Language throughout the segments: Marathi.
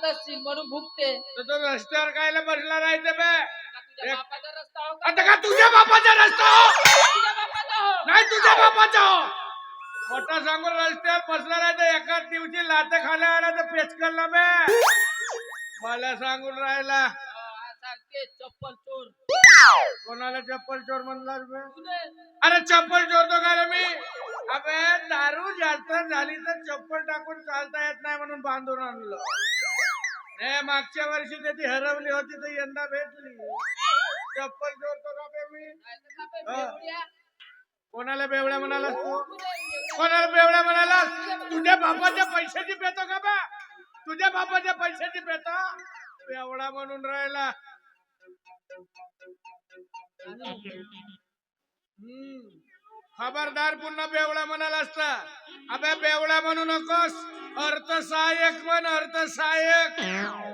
जात असतील म्हणून भुकते तर तो रस्त्यावर कायला बसला राहायचं बे? बापाचा रस्ता हो का? आता का तुझ्या बापाचा रस्ता हो? तुझ्या बापाचा हो. नाही तुझ्या बापाचा हो. मोठा सांगून रस्त्यावर बसला राहायचं एकाच दिवशी लाते खाल्या आला तर पेचकरला बे. मला सांगून राहिला. हा, सांगते चप्पल चोर. कोणाला चप्पल चोर बे? तुले अरे चप्पल चोरतो का रे मी? अबे दारू जास्त झाली तर चप्पल टाकून चालता येत नाही म्हणून बांधून आणलं. मागच्या वर्षी त्याची हरवली होती तर यंदा भेटली चप्पल चोरतो का बे मी हा. कोणाला बेवड्या म्हणालास तू तुले बेवड्या. कोणाला बेवड्या म्हणालास तुझ्या बापाच्या पैशाची पेतो का बा तुझ्या बापाच्या पैशाची पेतो बेवडा म्हणून राहिला हम्म. खबरदार पुन्हा बेवळा म्हणाला असता. अबे बेवळा म्हणू नकोस. अर्थ सहाय्यक म्हण अर्थ सहाय्यक.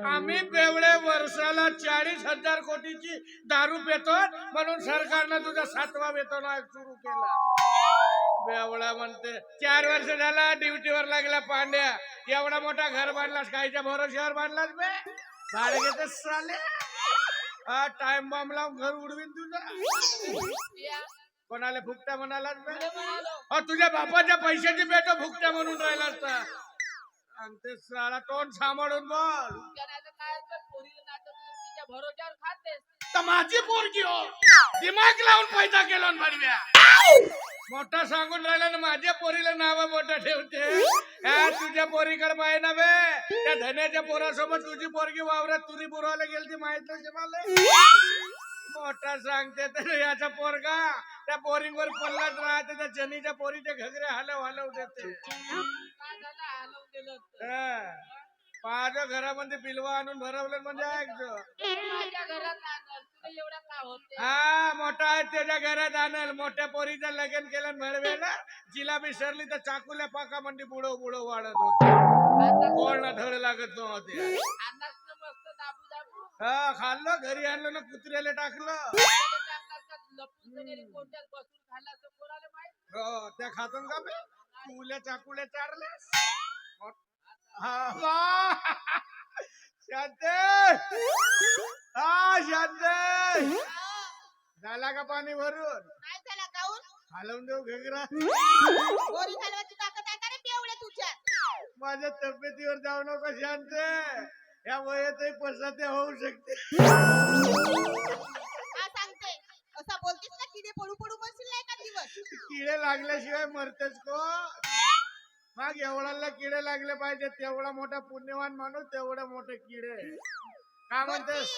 आम्ही बेवळे वर्षाला चाळीस हजार कोटीची दारू पेतो म्हणून सरकारनं तुझा सातवा वेतन आयोग सुरू केला. बेवडा म्हणते चार वर्ष झाला ड्युटीवर लागला पांड्या. एवढा मोठा घर बांधलास कायच्या भरोश्यावर बांधलास बे. भाडे घेते साले हा टाइम बॉम्ब लावून घर उडवीन तुझा. कोणाला फुकटा म्हणालास बे? तुले म्हणालो. अ तुझ्या बापाच्या पैशाची बेट फुकटा म्हणून राहिला असता ते साला तोंड सांभाळून बोल. तू तर माझी पोरगी हो. दिमाग लावून पैदा केला बडव्या मोठा सांगून राहिला ना माझ्या पोरीला नाव मोठं ठेवते. ह्या तुझ्या पोरीकडे पाहिजे ना बे. त्या धन्याच्या पोरासोबत तुझी पोरगी वावरात तुरी पुरवायला गेली माहीत नसे मला? मोठा सांगते तर याचा पोरगा त्या पोरींवर पल्लाच राहते त्या जनीच्या पोरीचे घगरे हलव हलव देते. हा. माझ्या घरामध्ये बिलवा आणून भरवलं म्हणजे ऐकतो हा मोठा आहे त्याच्या घरात आणल. मोठ्या पोरीचं लग्न केलं मिळवेला जिला विसरली तर चाकूल्या पाका म्हणजे बुडव बुडव वाढत होते. कोण धड लागत नव्हते. हा खाल्लं घरी आणलं ना कुत्र्याला टाकलं. त्या खातून का बे? तुल्या चाकूल्या चारलेस हा. शांते! हा शांते! झाला का पाणी भरून? नाही झाला काऊन हलवून देऊ घगरा. गोरी हलवाची ताकद आहे का रे बेवड्या तुझ्यात माझ्या तब्येतीवर जाऊ नको शांत. या वयातही पसाते होऊ शकते हा सांगते असा बोलतीस ना किडे पडू पडू बसशील नाही का दिवस किडे लागल्याशिवाय मरतेच को मग एवढ्याला किडे लागले पाहिजे तेवढा मोठा पुण्यवान माणूस तेवढे मोठे किडे. काय म्हणतेस?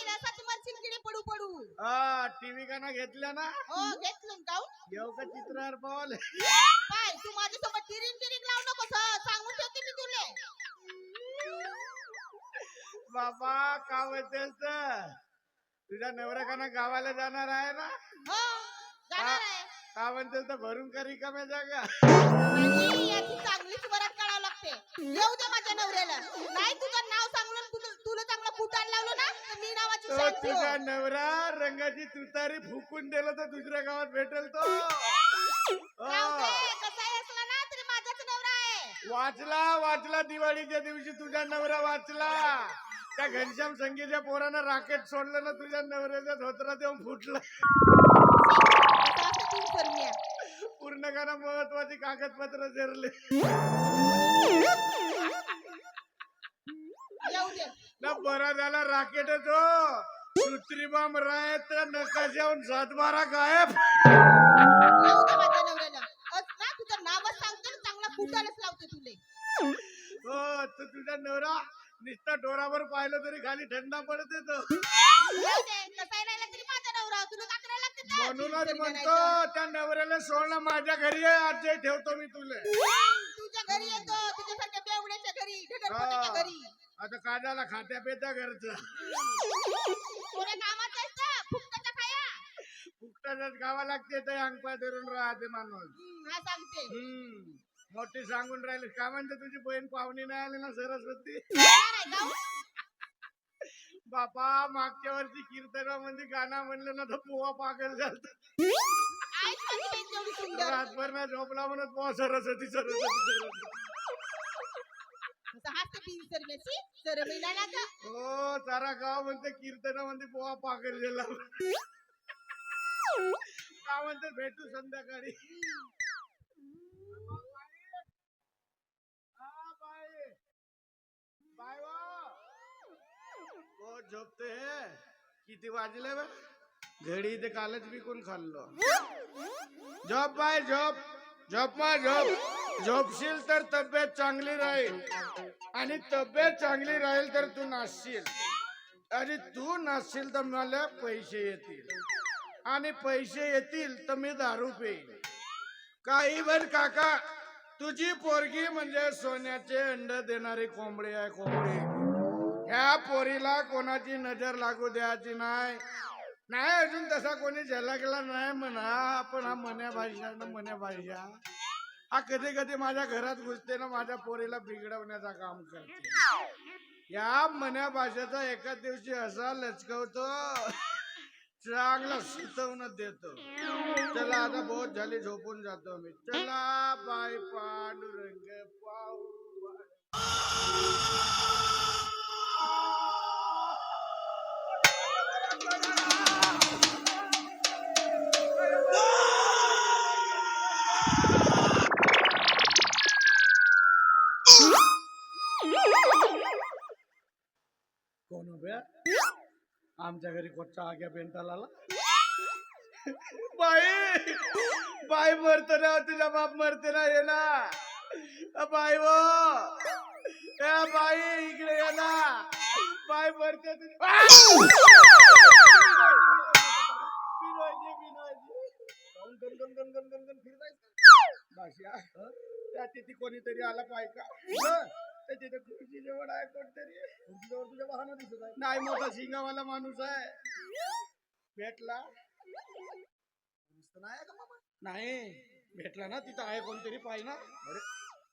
मरशील किडे पडू पडू. हा टीव्ही का ना घेतल्या ना? हो घेतलं काऊन? येऊ का चित्रावर पावले पाय तू माझ्यासोबत टिरिंग टिरिंग लावू नकोस हं. सांगून ठेवते मी तुले. बाबा का म्हणतेस तर? तुझ्या नवरा का ना गावाला जाणार आहे ना? हो जाणार आहे. का म्हणतेस तर भरून करी कमी जागा. आणि याची चांगलीच वरात काढावं लागते. येऊ दे माझ्या नवऱ्याला. नाही तुझं नाव सांगून तुला तुला चांगलं फुटायला लावलं ना तर मी नावाची तो शांती तुझा हो. नवरा रंगाची तुतारी फुकून दिलं तर दुसऱ्या गावात भेटेल तो. राहू हो. दे, कसाही असला ना तरी माझाच नवरा आहे. वाचला वाचला दिवाळीच्या दिवशी तुझा नवरा वाचला. त्या घनश्याम संगीच्या पोरानं राकेट सोडलं ना तुझ्या नवऱ्याच्या धोत्रात येऊन फुटलं. करण्या. पूर्ण करा महत्वाची कागदपत्र झरले. दे. ना बरा झाला राकेटच हो सुत्री बाम राय तर नकाशाहून सातबारा गायब. येऊ दे माझ्या नवऱ्याला. अस ना तुझं नावच सांगतो ना चांगला फुटायलाच लावते तुले. हो तर तुझा नवरा नुसता डोरावर पाहिलं तरी खाली थंडा पडत येतो. दे म्हणूनच म्हणतो. त्या नवऱ्याला सोडणं माझ्या घरी आहे आजही ठेवतो मी तुले. तुझ्या घरी येतो तुझ्यासारख्या बेवड्याच्या घरी हा. घरी. आता काय झाला खात्या पेत्या घरचं. खाया. फुकटाच्याच गावा लागते ते अंगपा धरून राहते माणूस. हम्म, हा सांगते. हम्म. मोठी सांगून राहिले. का म्हणते तुझी बहीण पाहुणी नाही आली ना सरस्वती? आहे? बापा मागच्या वर्षी कीर्तनामध्ये गाणं म्हणलं ना तर पोहा पागल झालं तेवढी रातभर ना झोपला म्हणत बुवा सरस्वती सरस्वती हो सारा गाव म्हणते कीर्तन म्हणते बुवा पागल गेला का म्हणते भेटू संध्याकाळी हा, बाई. बाई वा. रोज झोपते किती वाजले बे? घडी इथे कालच विकून खाल्लो. झोप बाय झोप. झोप मा झोप. झोपशील तर तब्येत चांगली राहील. आणि तब्येत चांगली राहील तर तू नाचशील आणि तू नाचशील तर मला पैसे येतील. आणि पैसे येतील तर मी दारू पेईल काही पण काका तुझी पोरगी म्हणजे सोन्याचे अंड देणारी कोंबडी आहे कोंबडी. ह्या पोरीला कोणाची नजर लागू द्यायची नाही. नाही अजून तसा कोणी झलकला नाही म्हणा. पण हा मन्या भाषा ना मन्या भाषा हा कधी कधी माझ्या घरात घुसते ना माझ्या पोरीला बिघडवण्याचा काम करते. या मन्या भाषेचा एका दिवशी असा लचकवतो. चांगला सुचवण देतो. चला आता बहुत झाली झोपून जातो मी. चला बाय पांडुरंग पाहू. आमच्या घरी कोटचा आग्या पेंटाला आला बाई बाई मरत ना तुझा बाप मरते ना ये ना. बाई वो. ए बाई इकडे ये ना. बाई मरते तुझ्या आ! विनोदजी, विनोदजी. गण, गण, गण, गण, गण, गण, भाषा त्या तिथे कोणीतरी आला पाहिजे तर तिथे खुर्ची जवळ आहे कोणतरी खुर्चीजवळ तुझ्या वाहन दिसत आहे नाही मोठा शिंगावाला माणूस आहे. भेटला. नाही का मामा? नाही भेटला ना तिथं आहे कोणतरी पाहिजे ना. अरे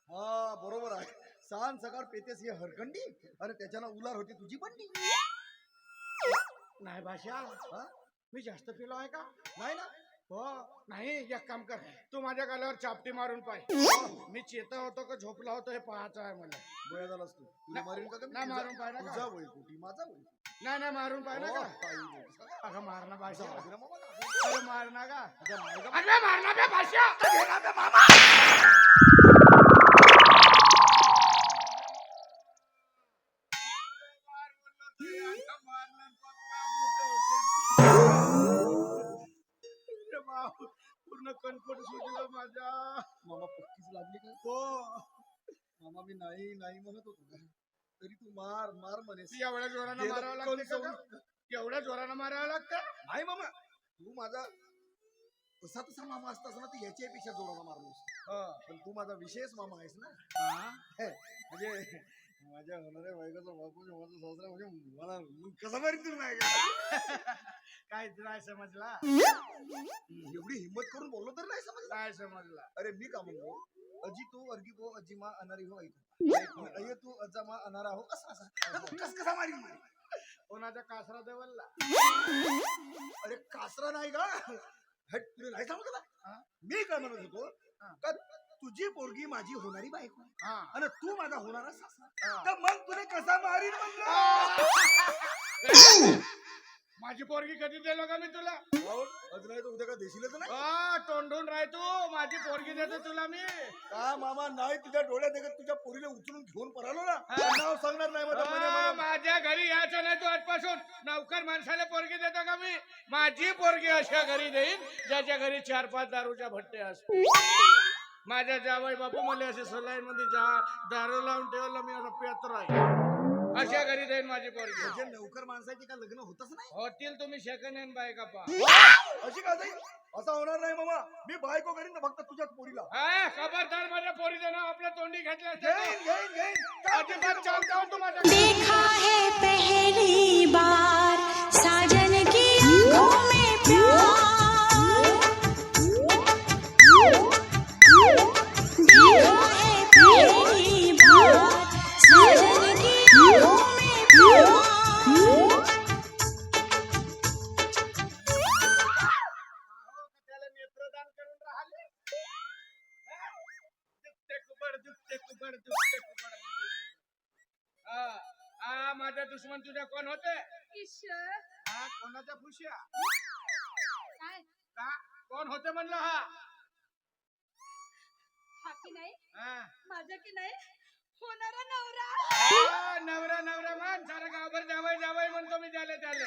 हा बरोबर आहे. सांग सकाळ पेतेस ही हरकंडी अरे त्याच्यानं उलार होती तुझी बंडी नाही भाषा हा? मी जास्त पिलो आहे का? नाही ना. हो नाही एक काम कर. तू माझ्या गालावर चापटी मारून पाय. मी चेता होतो का झोपला होतो हे पाहायचं आहे मला. बया झालास तू. तुला मारीन का? नाही, मारून पाहिलं का? तुझा वय कुठी? माझा वय नाही नाही मारून पाहिजे हो, का? अगं मारणं भाषा जाऊ दे ना मामा ना. अरे मारणं का अरे मारणं बे पूर्ण कणकण सुजलं माझ्या. मामा पक्कीच लागली का? हो. मामा मी नाही नाही म्हणत होतो का? तरी तू मार मार म्हणेस ती एवढ्या जोरानं मारावं लागते? एवढ्या जोरानं मारावं लागतं? नाही मामा. तू माझा तसा तसा मामा असतास ना तू याच्यापेक्षा जोरानं मारलोस हो. पण तू माझा विशेष मामा आहेस ना. हा? म्हणजे माझ्या होणाऱ्या बायकोचा बापू माझा सासरा म्हणजे मला मग कसा मारीन तू नाही काय नाही समजला? एवढी हिंमत करून बोललो तर नाही समज काय समजला. अरे मी का म्हणलो अजी तू अर्गी पो अजी मा अनारी हो ऐकू अय तू अजा मा अनारा हो कसा असा. कस कसा मारी कोणाच्या कासरा देवलला? अरे कासरा नाही का हट तुला नाही समजला? हा? मी काय म्हणत होतो? हा. का तुझी पोरगी माझी होणारी बायको आहे. हा. आणि तू माझा होणारा सासरा हा. तर मग तुला कसा मारीन म्हणलं? माझी पोरगी कधी दिलो का मी तुला? नाही तर उद्या का देशीलच हा तोंडून राह तू माझी पोरगी देतो तुला मी. का मामा नाही तुझ्या डोळ्यात देखत तुझ्या पोरीला उचलून घेऊन पळालो ना? हा. नाव सांगणार नाही माझ्या घरी यायचं नाही तू आजपासून. नौकर माणसाला पोरगी देतो का मी? माझी पोरगी अशा घरी देईन ज्याच्या घरी चार पाच दारूच्या भट्टे असते माझ्या जावई बापू मला असे सलाईन मध्ये जा दारू लावून ठेवलं मी असं पेत्र आहे अशा घरी देईन माझी पोरगी. म्हणजे नौकर माणसाची का लग्न होतच नाही? होतील तुम्ही सेकंड हँड बायका पा अशी का जाईल असं होणार नाही मामा. मी बायको करीन ना फक्त तुझ्याच पोरीला. हा, खबरदार माझ्या पोरीचं नाव आपल्या तोंडी घातलं असतं घेईन घेईन घेईन. अजिबात चालता तू माझ्या देखा है पहली बार साजन की आंखों में प्यार। माझे दुश्मन तुझे कोण होते? ईश्वर. हा कोणाच्या काय? का? कोण होते म्हणलं हा? हा की नाही? हा. माझा की नाही? होणारा नवरा. हा, नवरा नवरा मान सारा गावभर जावई जावई म्हणतो मी त्याले त्याले.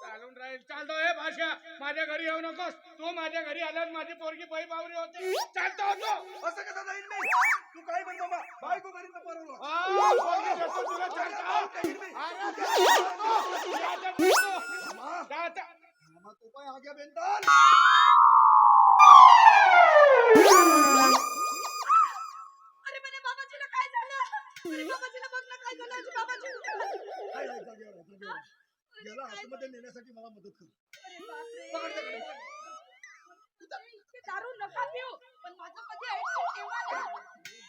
चालून राहील. चालतो हे भाषा माझ्या घरी येऊ नकोस. तू माझ्या घरी आल्यावर माझी पोरगी बाई बावरी होते. चालतो होतो असं कसं जाईल मी? तू काय म्हणतो बा? बायको घरी हा, तो काय आग्या अरे बाबाजीला काय झालं? अरे बाबाजीला बघ ना काय झालं? बाबाजी? काय आहे याला आतमध्ये नेण्यासाठी मला मदत कर. पकड त्याकडे. दारू नका पिऊ पण माझं कधी ऐकशील तेव्हा.